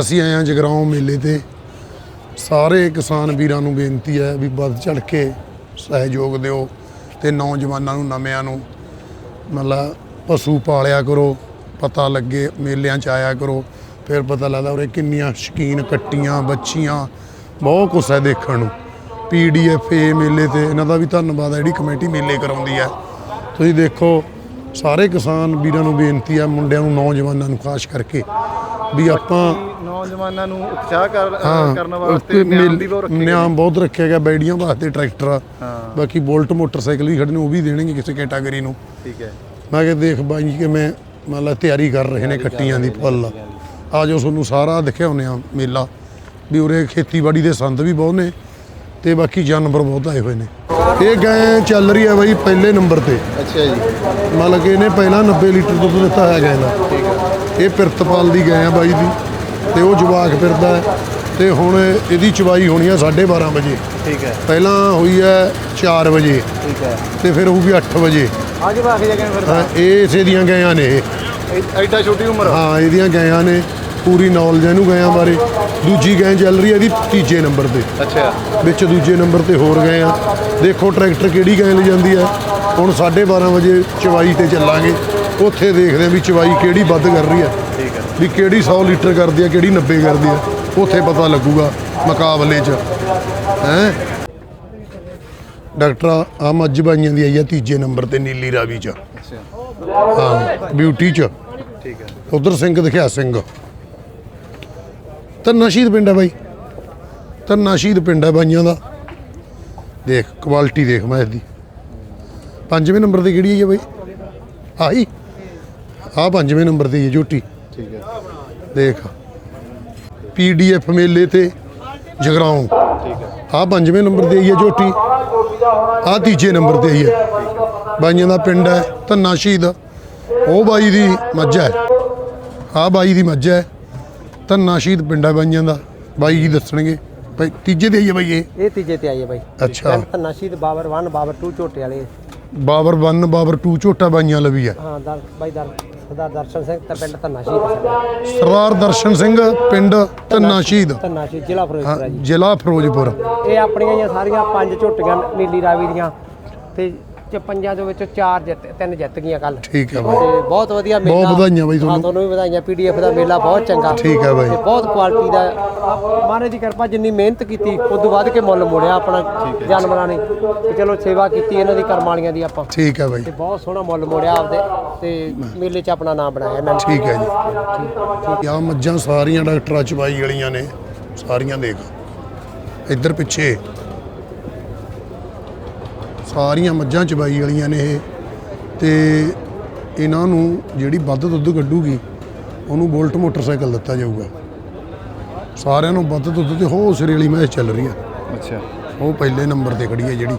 ਅਸੀਂ ਆਏ ਹਾਂ ਜਗਰਾਉਂ ਮੇਲੇ ਤੇ। ਸਾਰੇ ਕਿਸਾਨ ਵੀਰਾਂ ਨੂੰ ਬੇਨਤੀ ਹੈ ਵੀ ਵੱਧ ਚੜ ਕੇ ਸਹਿਯੋਗ ਦਿਓ ਤੇ ਨੌਜਵਾਨਾਂ ਨੂੰ, ਨਵਿਆਂ ਨੂੰ ਮਤਲਬ ਪਸ਼ੂ ਪਾਲਿਆ ਕਰੋ, ਪਤਾ ਲੱਗੇ, ਮੇਲਿਆਂ 'ਚ ਆਇਆ ਕਰੋ। ਫਿਰ ਪਤਾ ਲੱਗਦਾ ਉਰੇ ਕਿੰਨੀਆਂ ਸ਼ਕੀਨ ਕੱਟੀਆਂ, ਬੱਚੀਆਂ, ਬਹੁਤ ਕੁਛ ਹੈ ਦੇਖਣ ਨੂੰ। ਪੀਡੀਐਫ ਏ ਮੇਲੇ ਤੇ ਇਹਨਾਂ ਦਾ ਵੀ ਧੰਨਵਾਦ ਹੈ, ਜਿਹੜੀ ਕਮੇਟੀ ਮੇਲੇ ਕਰਾਉਂਦੀ ਹੈ। ਤੁਸੀਂ ਦੇਖੋ, ਸਾਰੇ ਕਿਸਾਨ ਵੀਰਾਂ ਨੂੰ ਬੇਨਤੀ ਹੈ, ਮੁੰਡਿਆਂ ਨੂੰ, ਨੌਜਵਾਨਾਂ ਨੂੰ, ਖਾਸ ਕਰਕੇ ਵੀ ਆਪਾਂ ਨੌਜਵਾਨਾਂ ਨੂੰ ਉਤਸ਼ਾਹ ਕਰ ਕਰਨ ਵਾਸਤੇ ਨਿਯਮ ਵੀ ਬਹੁਤ ਰੱਖੇ ਨਿਯਮ ਬਹੁਤ ਰੱਖਿਆ ਗਿਆ ਬੈੜੀਆਂ ਵਾਸਤੇ ਟਰੈਕਟਰ ਹਾਂ। ਬਾਕੀ ਬੁਲਟ ਮੋਟਰਸਾਈਕਲ ਵੀ ਖੜੇ ਨੇ ਉਹ ਵੀ ਦੇਣਗੇ ਕਿਸੇ ਕੈਟਾਗਰੀ ਨੂੰ। ਠੀਕ ਹੈ। ਮੈਂ ਕਿਹਾ ਦੇਖ ਬਾਈ ਕਿਵੇਂ ਮਤਲਬ ਤਿਆਰੀ ਕਰ ਰਹੇ ਨੇ ਕੱਟੀਆਂ ਦੀ ਫੁੱਲ। ਆ ਜੋ ਤੁਹਾਨੂੰ ਸਾਰਾ ਦਿਖਾਉਂਦੇ ਆ ਮੇਲਾ। ਵੀ ਉਰੇ ਖੇਤੀਬਾੜੀ ਦੇ ਸੰਦ ਵੀ ਬਹੁਤ ਨੇ ਤੇ ਬਾਕੀ ਜਾਨਵਰ ਬਹੁਤ ਆਏ ਹੋਏ ਨੇ। ਇਹ ਗਾਂ ਚੱਲ ਰਹੀ ਹੈ ਬਾਈ ਪਹਿਲੇ ਨੰਬਰ ਤੇ। ਅੱਛਾ ਜੀ। ਮਤਲਬ ਕਿ ਇਹਨੇ ਪਹਿਲਾਂ 90 ਲੀਟਰ ਦੁੱਧ ਦਿੱਤਾ ਹੈ ਗਾਂ ਦਾ ਇਹ ਪਿਰਤਪਾਲ ਦੀ ਗਾਂ ਆ ਬਾਈ ਦੀ। ਤੇ ਉਹ ਜਵਾਕ ਫਿਰਦਾ ਹੈ ਤੇ ਹੁਣ ਇਹਦੀ ਚਵਾਈ ਹੋਣੀ ਆ 12:30 ਵਜੇ। ਠੀਕ ਹੈ। ਪਹਿਲਾਂ ਹੋਈ ਹੈ 4 ਵਜੇ। ਠੀਕ ਹੈ। ਤੇ ਫਿਰ ਹੋਊਗੀ 8 ਵਜੇ। ਅੱਜ ਬਾਕੀ ਜਗ੍ਹਾ ਫਿਰ ਹਾਂ, ਇਹ ਇਸੇ ਦੀਆਂ ਗਾਂ ਨੇ ਇਹ। ਐਡਾ ਛੋਟੀ ਉਮਰ ਹਾਂ ਇਹਦੀਆਂ ਗਾਂ ਨੇ ਪੂਰੀ ਨੌਲੇਜ ਇਹਨੂੰ ਗਾਂ ਬਾਰੇ। ਦੂਜੀ ਗਾਂ ਚੱਲ ਰਹੀ ਹੈ ਇਹਦੀ ਤੀਜੇ ਨੰਬਰ ਤੇ। ਅੱਛਾ। ਵਿੱਚ ਦੂਜੇ ਨੰਬਰ ਤੇ ਹੋਰ ਗਏ ਆ। ਦੇਖੋ ਟਰੈਕਟਰ ਕਿਹੜੀ ਗਾਂ ਲੈ ਜਾਂਦੀ ਹੈ ਹੁਣ 12:30 ਵਜੇ ਚਵਾਈ ਤੇ ਚੱਲਾਂਗੇ। ਉੱਥੇ ਦੇਖਦੇ ਆ ਵੀ ਚਵਾਈ ਕਿਹੜੀ ਵੱਧ ਕਰ ਰਹੀ ਹੈ ਹੈ ਵੀ ਕਿਹੜੀ 100 ਲੀਟਰ ਕਰਦੀ ਹੈ ਕਿਹੜੀ 90 ਕਰਦੀ ਹੈ ਉੱਥੇ ਪਤਾ ਲੱਗੂਗਾ ਮੁਕਾਬਲੇ 'ਚ। ਹੈ? ਡਾਕਟਰ ਆ ਮੱਝ ਬਾਈਆਂ ਦੀ ਆਈ ਆ ਤੀਜੇ ਨੰਬਰ ਤੇ ਨੀਲੀ ਰਾਵੀ 'ਚ। ਅੱਛਾ ਹਾਂ ਬਿਊਟੀ 'ਚ। ਠੀਕ ਹੈ। ਉਧਰ ਸਿੰਘ ਦਿਖਿਆ ਸਿੰਘ। ਧੰਨਾ ਸ਼ਹੀਦ ਪਿੰਡ ਹੈ ਬਾਈ। ਧੰਨਾ ਸ਼ਹੀਦ ਪਿੰਡ ਹੈ ਬਾਈਆਂ ਦਾ। ਦੇਖ ਕੁਆਲਿਟੀ ਦੇਖ ਮੈਂ ਇਹਦੀ। ਪੰਜਵੇਂ ਨੰਬਰ ਤੇ ਕਿਹੜੀ ਹੈ ਬਾਈ? ਆਹੀ। ਆ ਪੰਜਵੇਂ ਨੰਬਰ ਤੇ ਹੈ ਝੋਟੀ। ਦੇਖ। ਪੀਡੀਐਫ ਮੇਲੇ ਤੇ ਜਗਰਾਉਂ। ਆ ਪੰਜਵੇਂ ਨੰਬਰ ਤੇ ਆਈ ਹੈ ਝੋਟੀ। ਆ ਤੀਜੇ ਨੰਬਰ ਤੇ ਆਈ ਹੈ। ਬਾਈਆਂ ਦਾ ਪਿੰਡ ਹੈ ਧੰਨਾ ਸ਼ਹੀਦ। ਉਹ ਬਾਈ ਦੀ ਮੱਝ ਹੈ। ਆ ਬਾਈ ਦੀ ਮੱਝ ਹੈ। ਧੰਨਾ ਸ਼ਹੀਦ ਪਿੰਡ ਹੈ ਬਾਈਆਂ ਦਾ। ਬਾਈ ਜੀ ਦੱਸਣਗੇ। ਭਾਈ ਤੀਜੇ ਤੇ ਆਈ ਹੈ ਬਾਈ ਇਹ? ਇਹ ਤੀਜੇ ਤੇ ਆਈ ਹੈ ਬਾਈ। ਅੱਛਾ। ਧੰਨਾ ਸ਼ਹੀਦ ਬਾਬਰ 1 ਬਾਬਰ 2 ਝੋਟੇ ਵਾਲੇ। ਬਾਬਰ 1 ਬਾਬਰ 2 ਝੋਟਾ ਬਾਈਆਂ ਲਵੀ ਹੈ। ਹਾਂ ਦਰ ਬਾਈ ਦਰ। ਸਰਦਾਰ ਦਰਸ਼ਨ ਸਿੰਘ ਤੇ ਪਿੰਡ ਧੰਨਾ ਸ਼ਹੀਦ। ਸਰਦਾਰ ਦਰਸ਼ਨ ਸਿੰਘ ਪਿੰਡ ਧੰਨਾ ਸ਼ਹੀਦ। ਧੰਨਾ ਸ਼ਹੀਦ ਜ਼ਿਲ੍ਹਾ ਫਿਰੋਜ਼ਪੁਰ ਹੈ ਜੀ। ਜ਼ਿਲ੍ਹਾ ਫਿਰੋਜ਼ਪੁਰ। ਇਹ ਆਪਣੀਆਂ ਹੀ ਆ ਸਾਰੀਆਂ ਪੰਜ ਝੋਟੀਆਂ ਨੀਲੀ ਰਾਵੀ ਦੀਆਂ ਤੇ ਚ ਪੰਜਾਂ ਦੇ ਵਿੱਚੋਂ ਚਾਰ ਜਿੱਤ ਤਿੰਨ ਜਿੱਤ ਗਈਆਂ ਕੱਲ ਠੀਕ ਹੈ ਬਾਈ। ਤੇ ਬਹੁਤ ਵਧੀਆ ਮੇਲਾ। ਬਹੁਤ ਵਧਾਈਆਂ ਬਾਈ ਤੁਹਾਨੂੰ। ਵੀ ਵਧਾਈਆਂ। ਪੀਡੀਐਫ ਦਾ ਮੇਲਾ ਬਹੁਤ ਚੰਗਾ। ਠੀਕ ਹੈ ਬਾਈ। ਤੇ ਬਹੁਤ ਕੁਆਲਿਟੀ ਦਾ। ਮਹਾਰਾਜ ਦੀ ਕਿਰਪਾ ਜਿੰਨੀ ਮਿਹਨਤ ਕੀਤੀ ਉਦੋਂ ਵੱਧ ਕੇ ਮੁੱਲ ਮੋੜਿਆ ਆਪਣਾ ਜਾਨਵਰਾਂ ਨੇ। ਤੇ ਚਲੋ ਸੇਵਾ ਕੀਤੀ ਇਹਨਾਂ ਦੀ ਕਰਮ ਵਾਲੀਆਂ ਦੀ ਆਪਾਂ। ਠੀਕ ਹੈ ਬਾਈ। ਤੇ ਬਹੁਤ ਸੋਹਣਾ ਮੁੱਲ ਮੋੜਿਆ ਆਪਦੇ। ਤੇ ਮੇਲੇ 'ਚ ਆਪਣਾ ਨਾਮ ਬਣਾਇਆ ਇਹਨਾਂ ਨੇ ਠੀਕ ਹੈ ਜੀ। ਆ ਮੱਝਾਂ ਸਾਰੀਆਂ ਡਾਕਟਰਾਂ ਚਵਾਈ ਵਾਲੀਆਂ ਨੇ। ਸਾਰੀਆਂ ਦੇਖ। ਇੱਧਰ ਪਿੱਛੇ। ਸਾਰੀਆਂ ਮੱਝਾਂ ਚਵਾਈ ਵਾਲੀਆਂ ਨੇ ਇਹ। ਤੇ ਇਹਨਾਂ ਨੂੰ ਜਿਹੜੀ ਵੱਧ ਦੁੱਧ ਕੱਢੂਗੀ ਉਹਨੂੰ ਬੋਲਟ ਮੋਟਰਸਾਈਕਲ ਦਿੱਤਾ ਜਾਊਗਾ। ਸਾਰਿਆਂ ਨੂੰ ਵੱਧ ਦੁੱਧ ਤੇ ਹੋ ਸਿਰੇ ਵਾਲੀ ਮੈਚ ਚੱਲ ਰਹੀ ਹੈ ਅੱਛਾ। ਉਹ ਪਹਿਲੇ ਨੰਬਰ ਤੇ ਖੜੀ ਹੈ ਜਿਹੜੀ।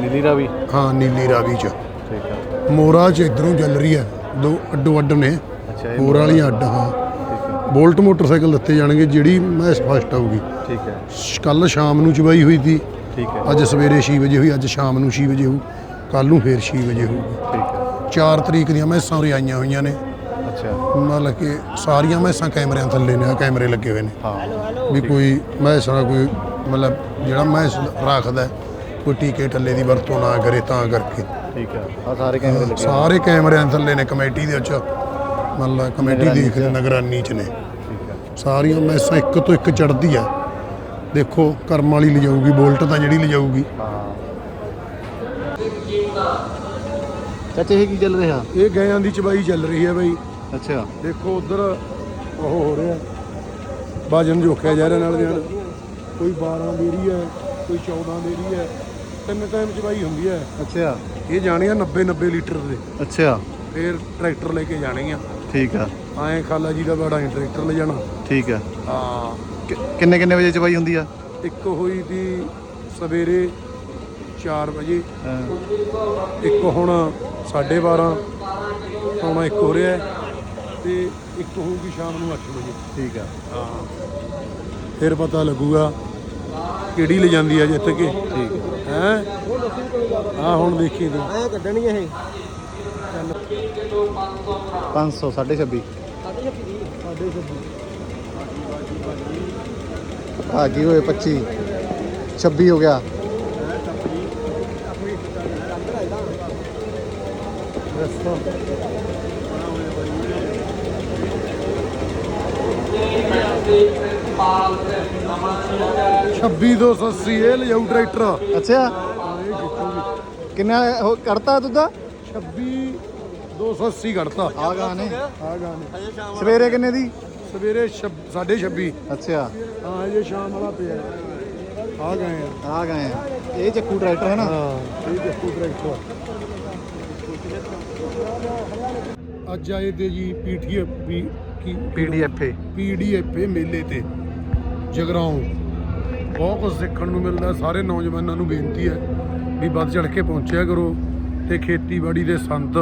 ਨੀਲੀ ਰਾਵੀ? ਹਾਂ ਨੀਲੀ ਰਾਵੀ ਚ। ਠੀਕ ਹੈ ਮੋਰਾ ਚ ਇਧਰੋਂ ਚੱਲ ਰਹੀ ਹੈ। ਦੋ ਅੱਡੋ ਅੱਡ ਨੇ। ਅੱਛਾ ਹੋਰ ਵਾਲੀਆਂ ਅੱਡ ਹਾਂ। ਬੋਲਟ ਮੋਟਰਸਾਈਕਲ ਦਿੱਤੇ ਜਾਣਗੇ ਜਿਹੜੀ ਮੈਚ ਫਸਟ ਆਊਗੀ। ਠੀਕ ਹੈ ਕੱਲ ਸ਼ਾਮ ਨੂੰ ਚਵਾਈ ਹੋਈ ਸੀ। ਠੀਕ ਹੈ। ਅੱਜ ਸਵੇਰੇ 6 ਵਜੇ ਹੋਈ ਅੱਜ ਸ਼ਾਮ ਨੂੰ 6 ਵਜੇ ਹੋਊ ਕੱਲ ਨੂੰ ਫੇਰ 6 ਵਜੇ ਹੋਊਗੀ। ਠੀਕ ਹੈ। 4 ਤਰੀਕ ਦੀਆਂ ਮੈਸਾਂ ਉਰੇ ਆਈਆਂ ਹੋਈਆਂ ਨੇ। ਅੱਛਾ। ਮਤਲਬ ਕਿ ਸਾਰੀਆਂ ਮੈਸਾਂ ਕੈਮਰਿਆਂ ਥੱਲੇ ਨੇ ਆਹ ਕੈਮਰੇ ਲੱਗੇ ਹੋਏ ਨੇ। ਹਾਂ। ਵੀ ਕੋਈ ਮੈਸ ਨਾ ਕੋਈ ਮਤਲਬ ਜਿਹੜਾ ਮੈਸ ਰੱਖਦਾ ਹੈ, ਕੋਈ ਟੀਕੇ ਟੱਲੇ ਦੀ ਵਰਤੋਂ ਨਾ ਕਰੇ ਤਾਂ ਕਰਕੇ। ਠੀਕ ਹੈ। ਆ ਸਾਰੇ ਕੈਮਰੇ ਲੱਗੇ ਹੋਏ। ਸਾਰੇ ਕੈਮਰਿਆਂ ਥੱਲੇ ਨੇ ਕਮੇਟੀ ਦੇ ਵਿੱਚ। ਮਤਲਬ ਕਮੇਟੀ ਦੇਖਦੇ ਨਿਗਰਾਨੀ ਚ ਨੇ। ਠੀਕ ਹੈ। ਸਾਰੀਆਂ ਮੈਸਾਂ ਇੱਕ ਤੋਂ ਇੱਕ ਚੜਦੀ ਆ। ਦੇਖੋ ਕਰਮ ਵਾਲੀ ਲਿਜਾਊਗੀ ਬੋਲਟ ਤਾਂ ਜਿਹੜੀ ਲਿਜਾਊਗੀ। ਚਾਚੇ ਇਹ ਕੀ ਚੱਲ ਰਿਹਾ? ਇਹ ਗਾਇਆਂ ਦੀ ਚਬਾਈ ਚੱਲ ਰਹੀ ਹੈ ਬਈ। ਅੱਛਾ। ਦੇਖੋ ਉਧਰ ਉਹ ਹੋ ਰਿਹਾ। ਬਾਜਨ ਜੋਖਿਆ ਜਾ ਰਿਹਾ ਨਾਲ ਦੀ ਨਾਲ। ਕੋਈ 12 ਦੇ ਰਹੀ ਹੈ ਕੋਈ 14 ਦੇ ਰਹੀ ਹੈ ਤਿੰਨ ਟਾਈਮ ਚਬਾਈ ਹੁੰਦੀ ਹੈ। ਅੱਛਾ। ਇਹ ਜਾਣੀਆਂ 90 90 ਲੀਟਰ ਦੇ। ਅੱਛਾ। ਫਿਰ ਟਰੈਕਟਰ ਲੈ ਕੇ ਜਾਣੇ ਆ। ਠੀਕ ਆ। ਐਂ ਖਾਲਾ ਜੀ ਦਾ ਬੜਾ ਟਰੈਕਟਰ ਲੈ ਜਾਣਾ। ਠੀਕ ਆ। ਹਾਂ। ਕਿੰਨੇ ਕਿੰਨੇ ਵਜੇ ਚਵਾਈ ਹੁੰਦੀ ਆ? ਇੱਕ ਹੋਈ ਦੀ ਸਵੇਰੇ 4 ਵਜੇ। ਹਾਂ, ਇੱਕ ਹੁਣ 12:30 ਪੌਣਾ ਇੱਕ ਹੋ ਰਿਹਾ ਹੈ ਤੇ ਇੱਕ ਹੋਊਗੀ ਸ਼ਾਮ ਨੂੰ 8 ਵਜੇ। ਠੀਕ ਆ। ਹਾਂ। ਫਿਰ ਪਤਾ ਲੱਗੂਗਾ ਕਿਹੜੀ ਲੈ ਜਾਂਦੀ ਹੈ ਜਿੱਤ ਕੇ। ਠੀਕ ਆ। ਹੈ? ਆ ਹੁਣ ਦੇਖੀ ਤੂੰ। ਐ ਕੱਢਣੀ ਇਹ। 500 26 ਸਾਡੇ ਆ ਕੀ ਹੋਏ 25 26 ਹੋ ਗਿਆ। ਛੱਬੀ ਦੋ ਸੌ ਅੱਸੀ ਇਹ ਲਿਜਾਊ ਟਰੈਕਟਰ ਅੱਛਾ। ਕਿੰਨਾ ਹੋ- ਕੱਢਤਾ ਦੁੱਧਾ 26 280 ਕੱਢਤਾ। ਆ ਗਾ ਨੇ ਆ ਗਾਣੇ। ਸਵੇਰੇ ਕਿੰਨੇ ਦੀ? ਸਵੇਰੇ 26 ਅੱਛਾ। ਹਾਂ ਇਹ ਸ਼ਾਮ ਵਾਲਾ ਪਿਆ। ਆ ਗਏ ਆ। ਆ ਗਏ ਆ। ਇਹ ਚੱਕੂ ਟਰੈਕਟਰ ਹੈ ਨਾ? ਹਾਂ ਇਹ ਦੇਖੋ ਟਰੈਕਟਰ ਅੱਜ ਆਏ ਤੇ ਜੀ ਪੀਟੀਐਫ ਵੀ ਕੀ ਪੀਡੀਐਫ ਪੀਡੀਐਫ ਮੇਲੇ ਤੇ। ਜਗਰਾਉਂ। ਬਹੁਤ ਕੁਝ ਸਿੱਖਣ ਨੂੰ ਮਿਲਦਾ। ਸਾਰੇ ਨੌਜਵਾਨਾਂ ਨੂੰ ਬੇਨਤੀ ਹੈ ਵੀ ਵੱਧ ਚੜ ਕੇ ਪਹੁੰਚਿਆ ਕਰੋ ਤੇ ਖੇਤੀਬਾੜੀ ਦੇ ਸੰਦ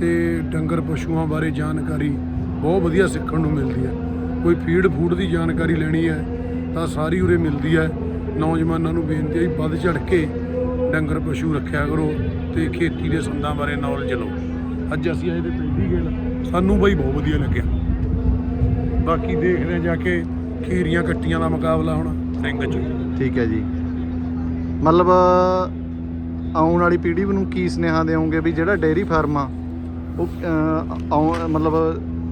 ਤੇ ਡੰਗਰ ਪਸ਼ੂਆਂ ਬਾਰੇ ਜਾਣਕਾਰੀ ਬਹੁਤ ਵਧੀਆ ਸਿੱਖਣ ਨੂੰ ਮਿਲਦੀ ਹੈ। ਕੋਈ ਫੀਡ ਫੂਡ ਦੀ ਜਾਣਕਾਰੀ ਲੈਣੀ ਹੈ ਤਾਂ ਸਾਰੀ ਉਰੇ ਮਿਲਦੀ ਹੈ। ਨੌਜਵਾਨਾਂ ਨੂੰ ਬੇਨਤੀ ਹੈ ਵੀ ਵੱਧ ਚੜ ਕੇ ਡੰਗਰ ਪਸ਼ੂ ਰੱਖਿਆ ਕਰੋ ਤੇ ਖੇਤੀ ਦੇ ਸੰਦਾਂ ਬਾਰੇ ਨੌਲੇਜ ਲਓ। ਅੱਜ ਅਸੀਂ ਆਏ ਤੇ ਪਹਿਲੀ ਗੇਲ, ਸਾਨੂੰ ਬਈ ਬਹੁਤ ਵਧੀਆ ਲੱਗਿਆ। ਬਾਕੀ ਦੇਖਦੇ ਹਾਂ ਜਾ ਕੇ ਖੀਰੀਆਂ ਕੱਟੀਆਂ ਦਾ ਮੁਕਾਬਲਾ ਹੋਣਾ ਰਿੰਗ 'ਚ। ਠੀਕ ਹੈ ਜੀ। ਮਤਲਬ, ਆਉਣ ਵਾਲੀ ਪੀੜ੍ਹੀ ਨੂੰ ਕੀ ਸੁਨੇਹਾ ਦੇਵੋਗੇ ਵੀ ਜਿਹੜਾ ਡੇਅਰੀ ਫਾਰਮ ਆ, ਉਹ ਆਉਣ, ਮਤਲਬ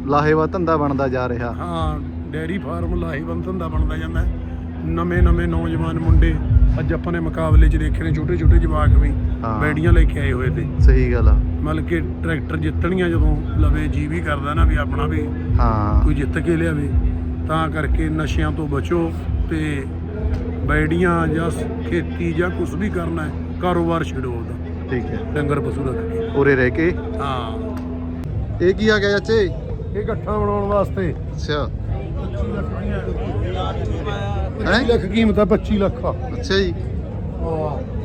ਲਾਹੇਵਾ ਧੰਦਾ ਬਣਦਾ ਜਾ ਰਿਹਾ। ਹਾਂ ਡੈਰੀ ਫਾਰਮ ਲਾਹੇਵੰਦ ਧੰਦਾ ਬਣਦਾ ਜਾਂਦਾ ਨਵੇਂ ਨਵੇਂ ਨੌਜਵਾਨ ਮੁੰਡੇ ਅੱਜ ਆਪਾਂ ਨੇ ਮੁਕਾਬਲੇ 'ਚ ਦੇਖੇ ਨੇ ਛੋਟੇ ਛੋਟੇ ਜਵਾਕ ਵੀ ਹਾਂ। ਬੈੜੀਆਂ ਲੈ ਕੇ ਆਏ ਹੋਏ ਤੇ। ਸਹੀ ਗੱਲ ਆ। ਮਤਲਬ ਕਿ ਟਰੈਕਟਰ ਜਿੱਤਣੀਆਂ ਜਦੋਂ ਲਵੇ ਜੀ ਵੀ ਕਰਦਾ ਨਾ ਵੀ ਆਪਣਾ ਵੀ ਹਾਂ। ਕੋਈ ਜਿੱਤ ਕੇ ਲਿਆਵੇ ਤਾਂ ਕਰਕੇ ਨਸ਼ਿਆਂ ਤੋਂ ਬਚੋ ਤੇ ਬੈੜੀਆਂ ਜਾਂ ਖੇਤੀ ਜਾਂ ਕੁਝ ਵੀ ਕਰਨਾ ਹੈ ਕਾਰੋਬਾਰ ਛੱਡੋ ਉਹਦਾ। ਠੀਕ ਹੈ। ਡੰਗਰ ਪਸ਼ੂ ਰੱਖ ਕੇ। ਉਰੇ ਰਹਿ ਕੇ। ਹਾਂ। ਇਹ ਕੀ ਆ ਗਿਆ ਚਾਚੇ? ਇਹ ਗੱਠਾਂ ਬਣਾਉਣ ਵਾਸਤੇ। ਅੱਛਾ। 25 ਲੱਖ ਕੀਮਤ ਆ 25 ਲੱਖ ਆ। ਅੱਛਾ ਜੀ। ਹਾਂ।